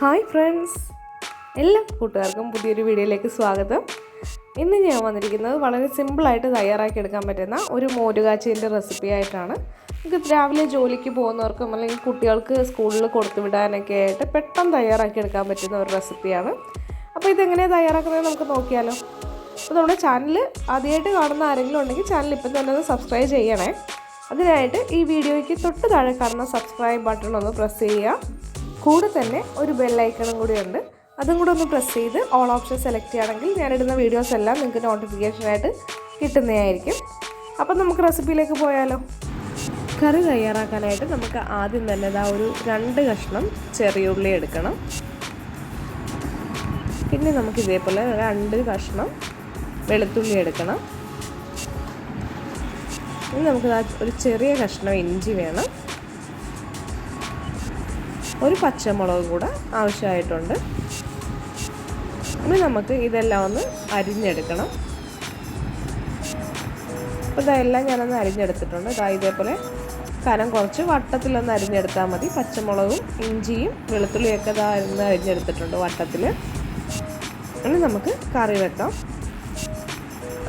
Hi friends. എല്ലാ കൂട്ടുകാർക്കും പുതിയൊരു വീഡിയോയിലേക്ക് സ്വാഗതം. ഇന്ന് ഞാൻ വന്നിരിക്കുന്നത് വളരെ സിമ്പിളായിട്ട് തയ്യാറാക്കി എടുക്കാൻ പറ്റുന്ന ഒരു മോരുകാച്ചിന്റെ റെസിപ്പി ആയിട്ടാണ്. നമുക്ക് രാവിലെ ജോലിക്ക് പോകുന്നവർക്കും അല്ലെങ്കിൽ കുട്ടികൾക്ക് സ്കൂളിൽ കൊടുത്തു വിടാനൊക്കെ ആയിട്ട് പെട്ടെന്ന് തയ്യാറാക്കി എടുക്കാൻ പറ്റുന്ന ഒരു റെസിപ്പിയാണ് അപ്പോൾ ഇതെങ്ങനെയാണ് തയ്യാറാക്കുന്നത് നമുക്ക് നോക്കിയാലോ. അപ്പോൾ നമ്മുടെ ചാനൽ ആദ്യമായിട്ട് കാണുന്ന ആരെങ്കിലും ഉണ്ടെങ്കിൽ ചാനൽ ഇപ്പം തന്നെ ഒന്ന് സബ്സ്ക്രൈബ് ചെയ്യണേ. അതിനായിട്ട് ഈ വീഡിയോയ്ക്ക് തൊട്ട് താഴെ കാണുന്ന സബ്സ്ക്രൈബ് ബട്ടൺ ഒന്ന് പ്രസ് ചെയ്യുക. കൂടെ തന്നെ ഒരു ബെല്ലൈക്കണും കൂടി ഉണ്ട്. അതും കൂടെ ഒന്ന് പ്രസ് ചെയ്ത് ഓൾ ഓപ്ഷൻ സെലക്ട് ചെയ്യുകയാണെങ്കിൽ ഞാനിടുന്ന വീഡിയോസ് എല്ലാം നിങ്ങൾക്ക് നോട്ടിഫിക്കേഷനായിട്ട് കിട്ടുന്നതായിരിക്കും. അപ്പം നമുക്ക് റെസിപ്പിയിലേക്ക് പോയാലോ? കറി തയ്യാറാക്കാനായിട്ട് നമുക്ക് ആദ്യം തന്നെ ഇതാ ഒരു രണ്ട് കഷ്ണം ചെറിയ ഉള്ളി എടുക്കണം. പിന്നെ നമുക്ക് ഇതേപോലെ രണ്ട് കഷ്ണം വെളുത്തുള്ളി എടുക്കണം. ഇനി നമുക്ക് ഒരു ചെറിയ കഷ്ണം ഇഞ്ചി വേണം. ഒരു പച്ചമുളക് കൂടെ ആവശ്യമായിട്ടുണ്ട്. ഇനി നമുക്ക് ഇതെല്ലാം ഒന്ന് അരിഞ്ഞെടുക്കണം. അപ്പോൾ ഇതെല്ലാം ഞാനൊന്ന് അരിഞ്ഞെടുത്തിട്ടുണ്ട്. ഇതാ ഇതേപോലെ കനം കുറച്ച് വട്ടത്തിലൊന്ന് അരിഞ്ഞെടുത്താൽ മതി. പച്ചമുളകും ഇഞ്ചിയും വെളുത്തുള്ളിയൊക്കെ ഇതാ ഒന്ന് അരിഞ്ഞെടുത്തിട്ടുണ്ട് വട്ടത്തിൽ ഇനി നമുക്ക് കറി വെക്കാം.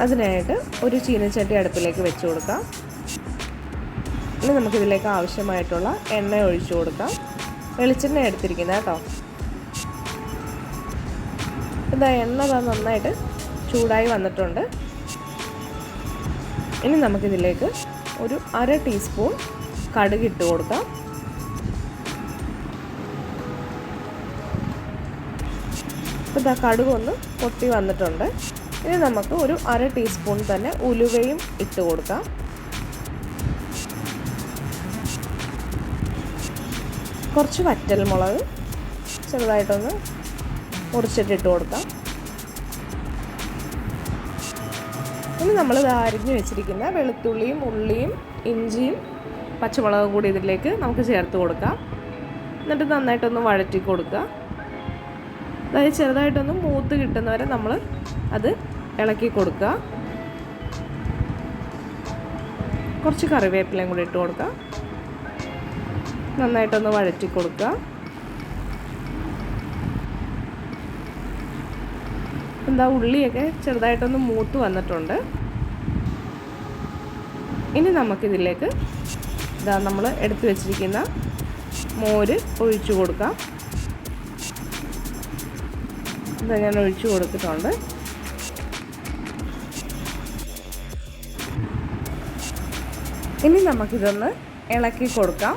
അതിനായിട്ട് ഒരു ചീനച്ചട്ടി അടുപ്പിലേക്ക് വെച്ച് കൊടുക്കാം. ഇനി നമുക്കിതിലേക്ക് ആവശ്യമായിട്ടുള്ള എണ്ണ ഒഴിച്ചു കൊടുക്കാം. വെളിച്ചെണ്ണ എടുത്തിരിക്കുന്നത് കേട്ടോ. ഇതാ എണ്ണ ഇതാ നന്നായിട്ട് ചൂടായി വന്നിട്ടുണ്ട്. ഇനി നമുക്കിതിലേക്ക് ഒരു അര ടീസ്പൂൺ കടുക് ഇട്ട് കൊടുക്കാം. ഇപ്പോൾ ഇതാ കടുക് ഒന്ന് പൊട്ടി വന്നിട്ടുണ്ട്. ഇനി നമുക്ക് ഒരു അര ടീസ്പൂൺ തന്നെ ഉലുവയും ഇട്ട് കൊടുക്കാം. കുറച്ച് വറ്റൽമുളക് ചെറുതായിട്ടൊന്ന് മുറിച്ചിട്ടിട്ട് കൊടുക്കാം. ഇനി നമ്മൾ അരിഞ്ഞ് വെച്ചിരിക്കുന്ന വെളുത്തുള്ളിയും ഉള്ളിയും ഇഞ്ചിയും പച്ചമുളകും കൂടി ഇതിലേക്ക് നമുക്ക് ചേർത്ത് കൊടുക്കാം. എന്നിട്ട് നന്നായിട്ടൊന്ന് വഴറ്റി കൊടുക്കുക. അതായത് ചെറുതായിട്ടൊന്ന് മൂത്ത് കിട്ടുന്നവരെ നമ്മൾ അത് ഇളക്കി കൊടുക്കുക. കുറച്ച് കറിവേപ്പിലയും കൂടി ഇട്ട് കൊടുക്കുക. നന്നായിട്ടൊന്ന് വഴറ്റി കൊടുക്കുക. എന്താ ഉള്ളിയൊക്കെ ചെറുതായിട്ടൊന്ന് മൂത്ത് വന്നിട്ടുണ്ട്. ഇനി നമുക്കിതിലേക്ക് ഇതാ നമ്മൾ എടുത്തു വെച്ചിരിക്കുന്ന മോര് ഒഴിച്ചു കൊടുക്കാം. ഇതാ ഞാൻ ഒഴിച്ചു കൊടുത്തിട്ടുണ്ട്. ഇനി നമുക്കിതൊന്ന് ഇളക്കി കൊടുക്കാം.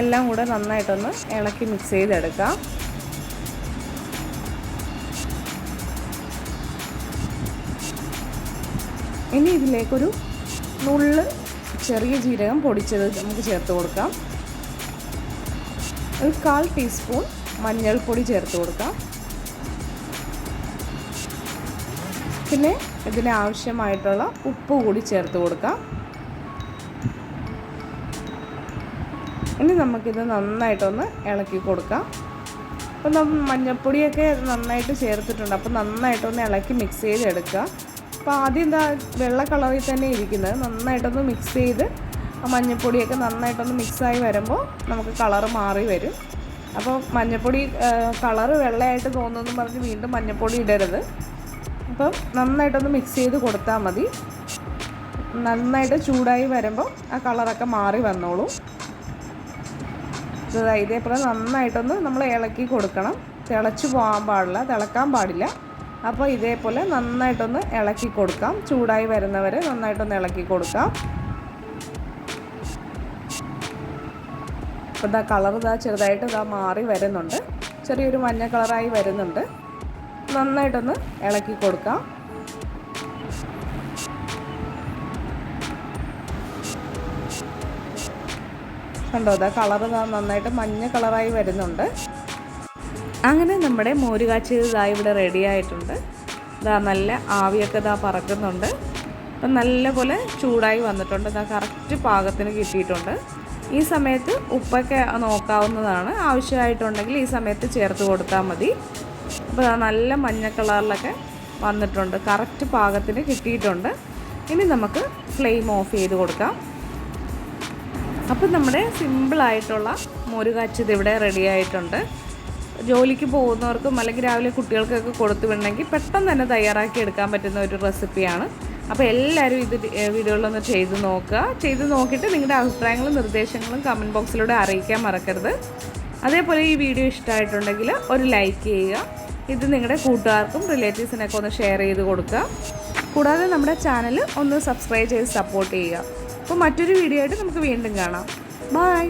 എല്ലാം കൂടെ നന്നായിട്ടൊന്ന് ഇളക്കി മിക്സ് ചെയ്തെടുക്കാം. ഇനി ഇതിലേക്കൊരു നുള്ള് ചെറിയ ജീരകം പൊടിച്ചത് നമുക്ക് ചേർത്ത് കൊടുക്കാം. ഒരു കാൽ ടീസ്പൂൺ മഞ്ഞൾപ്പൊടി ചേർത്ത് കൊടുക്കാം. പിന്നെ ഇതിന് ആവശ്യമായിട്ടുള്ള ഉപ്പ് കൂടി ചേർത്ത് കൊടുക്കാം. ഇനി നമുക്കിത് നന്നായിട്ടൊന്ന് ഇളക്കി കൊടുക്കാം. അപ്പോൾ നമ്മൾ മഞ്ഞൾപ്പൊടിയൊക്കെ നന്നായിട്ട് ചേർത്തിട്ടുണ്ട്. അപ്പോൾ നന്നായിട്ടൊന്ന് ഇളക്കി മിക്സ് ചെയ്തെടുക്കുക. അപ്പോൾ ആദ്യം എന്താ വെള്ള കളറിൽ തന്നെ ഇരിക്കുന്നത്. നന്നായിട്ടൊന്ന് മിക്സ് ചെയ്ത് ആ മഞ്ഞൾപ്പൊടിയൊക്കെ നന്നായിട്ടൊന്ന് മിക്സായി വരുമ്പോൾ നമുക്ക് കളറ് മാറി വരും. അപ്പോൾ മഞ്ഞൾപ്പൊടി കളറ് വെള്ളയായിട്ട് തോന്നുന്നു പറഞ്ഞ് വീണ്ടും മഞ്ഞൾപ്പൊടി ഇടരുത്. അപ്പം നന്നായിട്ടൊന്ന് മിക്സ് ചെയ്ത് കൊടുത്താൽ മതി. നന്നായിട്ട് ചൂടായി വരുമ്പോൾ ആ കളറൊക്കെ മാറി വന്നോളൂ. ഇതേപോലെ നന്നായിട്ടൊന്ന് നമ്മൾ ഇളക്കി കൊടുക്കണം. തിളച്ച് പോകാൻ പാടില്ല തിളക്കാൻ പാടില്ല. അപ്പോൾ ഇതേപോലെ നന്നായിട്ടൊന്ന് ഇളക്കി കൊടുക്കാം. ചൂടായി വരുന്നവരെ നന്നായിട്ടൊന്ന് ഇളക്കി കൊടുക്കാം. അപ്പോൾ ഇതാ കളർ ഇതാ ചെറുതായിട്ട് ഇതാ മാറി വരുന്നുണ്ട്. ചെറിയൊരു മഞ്ഞ കളറായി വരുന്നുണ്ട്. നന്നായിട്ടൊന്ന് ഇളക്കി കൊടുക്കാം. കണ്ടോ? അതാ കളർ നന്നായിട്ട് മഞ്ഞ കളറായി വരുന്നുണ്ട്. അങ്ങനെ നമ്മുടെ മോര് കാച്ചിയത് ഇതാ ഇവിടെ റെഡി ആയിട്ടുണ്ട്. ഇതാ നല്ല ആവിയൊക്കെ ഇതാ പറക്കുന്നുണ്ട്. അപ്പം നല്ലപോലെ ചൂടായി വന്നിട്ടുണ്ട്. ഇതാ കറക്റ്റ് പാകത്തിന് കിട്ടിയിട്ടുണ്ട്. ഈ സമയത്ത് ഉപ്പൊക്കെ നോക്കാവുന്നതാണ്. ആവശ്യമായിട്ടുണ്ടെങ്കിൽ ഈ സമയത്ത് ചേർത്ത് കൊടുത്താൽ മതി. അപ്പോൾ നല്ല മഞ്ഞ കളറിലൊക്കെ വന്നിട്ടുണ്ട്. കറക്റ്റ് പാകത്തിന് കിട്ടിയിട്ടുണ്ട്. ഇനി നമുക്ക് ഫ്ലെയിം ഓഫ് ചെയ്ത് കൊടുക്കാം. അപ്പം നമ്മുടെ സിമ്പിളായിട്ടുള്ള മോരുകാച്ചത് ഇവിടെ റെഡി ആയിട്ടുണ്ട്. ജോലിക്ക് പോകുന്നവർക്കും അല്ലെങ്കിൽ രാവിലെ കുട്ടികൾക്കൊക്കെ കൊടുത്തു വിടണമെങ്കിൽ പെട്ടെന്ന് തന്നെ തയ്യാറാക്കി എടുക്കാൻ പറ്റുന്ന ഒരു റെസിപ്പിയാണ് അപ്പോൾ എല്ലാവരും ഇത് വീഡിയോയിലൊന്ന് ചെയ്ത് നോക്കുക. ചെയ്ത് നോക്കിയിട്ട് നിങ്ങളുടെ അഭിപ്രായങ്ങളും നിർദ്ദേശങ്ങളും കമന്റ് ബോക്സിലൂടെ അറിയിക്കാൻ മറക്കരുത്. അതേപോലെ ഈ വീഡിയോ ഇഷ്ടമായിട്ടുണ്ടെങ്കിൽ ഒരു ലൈക്ക് ചെയ്യുക. ഇത് നിങ്ങളുടെ കൂട്ടുകാർക്കും റിലേറ്റീവ്സിനൊക്കെ ഒന്ന് ഷെയർ ചെയ്ത് കൊടുക്കുക. കൂടാതെ നമ്മുടെ ചാനൽ ഒന്ന് സബ്സ്ക്രൈബ് ചെയ്ത് സപ്പോർട്ട് ചെയ്യുക. അപ്പോൾ മറ്റൊരു വീഡിയോ ആയിട്ട് നമുക്ക് വീണ്ടും കാണാം. ബൈ